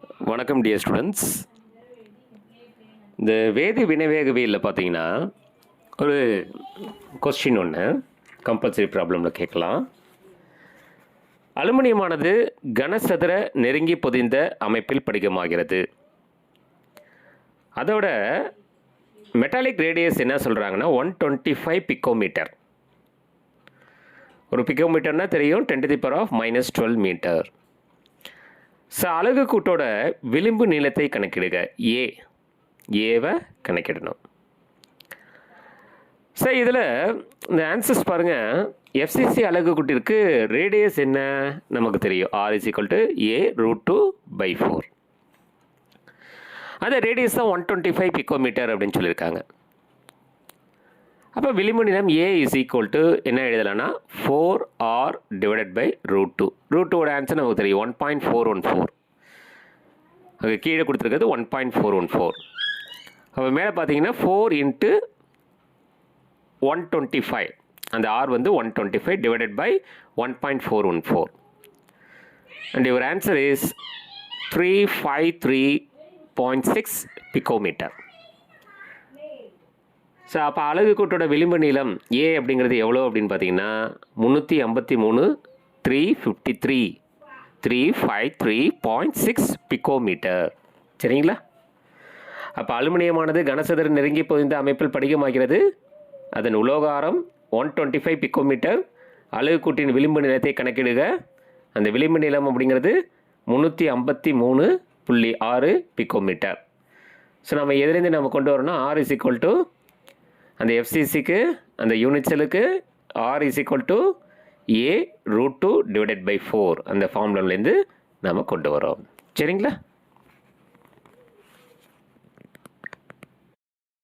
வணக்கம் dear students இந்த வேதி வினைவேகவியலில் பார்த்தீங்கன்னா ஒரு கொஸ்டின் ஒன்று கம்பல்சரி ப்ராப்ளமில் கேட்கலாம். அலுமினியமானது கனசதுர நெருங்கி பொதிந்த அமைப்பில் படிகமாகிறது. அதோட மெட்டாலிக் ரேடியஸ் என்ன சொல்கிறாங்கன்னா ஒன் டுவெண்ட்டி ஃபைவ் பிக்கோமீட்டர் ஒரு பிக்கோமீட்டர்னால் தெரியும் ten the power of minus twelve metre ச அலகு கூட்டோட விளிம்பு நீளத்தை கணக்கிடுக. ஏ. ஏவை கணக்கிடணும். சார் இதில் இந்த ஆன்சர்ஸ் பாருங்கள் எஃப்சிசி அலகு கூட்டிற்கு ரேடியஸ் என்ன? நமக்கு தெரியும். R is equal to a root two by four அந்த ரேடியஸ் தான் ஒன் டுவெண்ட்டி ஃபைவ் பிக்கோமீட்டர் அப்படின்னு சொல்லியிருக்காங்க. அப்போ விளிம்பு நிலம் ஏ இஸ் ஈக்குவல் டு என்ன எழுதலாம்னா four r divided by root two root டூவோட ஆன்சர் நமக்கு தெரியும். One point four one four அங்கே கீழே கொடுத்துருக்கிறது one point four one four அப்போ மேலே பார்த்தீங்கன்னா four into one twenty five அந்த ஆர் வந்து one twenty five divided by one point four one four and your answer is three five three point six picometre so அப்போ அழகு கோட்டோட விளிம்பு நீளம் ஏ அப்படிங்கிறது எவ்வளோ அப்படின்னு பார்த்தீங்கன்னா முந்நூற்றி ஐம்பத்தி மூணு three fifty three three five three point six picometre சரிங்களா? அப்போ அலுமினியமானது கனசதுர நெருங்கி பொதிந்த அமைப்பில் படிகமாகிறது. அதன் உலோகாரம் ஒன் டுவெண்ட்டி ஃபைவ் பிக்கோமீட்டர் அழகு கூட்டின் விளிம்பு நிலத்தை கணக்கிடுக. அந்த விளிம்பு நிலம் அப்படிங்கிறது முந்நூற்றி ஐம்பத்தி மூணு புள்ளி ஆறு பிக்கோமீட்டர் ஸோ நம்ம எதுலேருந்து நம்ம கொண்டு வரோம்னா ஆர் இஸ் ஈக்குவல் டு அந்த எஃப்சிசிக்கு அந்த யூனிட் செல்லுக்கு r is equal to a root two divided by four அந்த ஃபார்முலாலேருந்து நம்ம கொண்டு வரோம் சரிங்களா?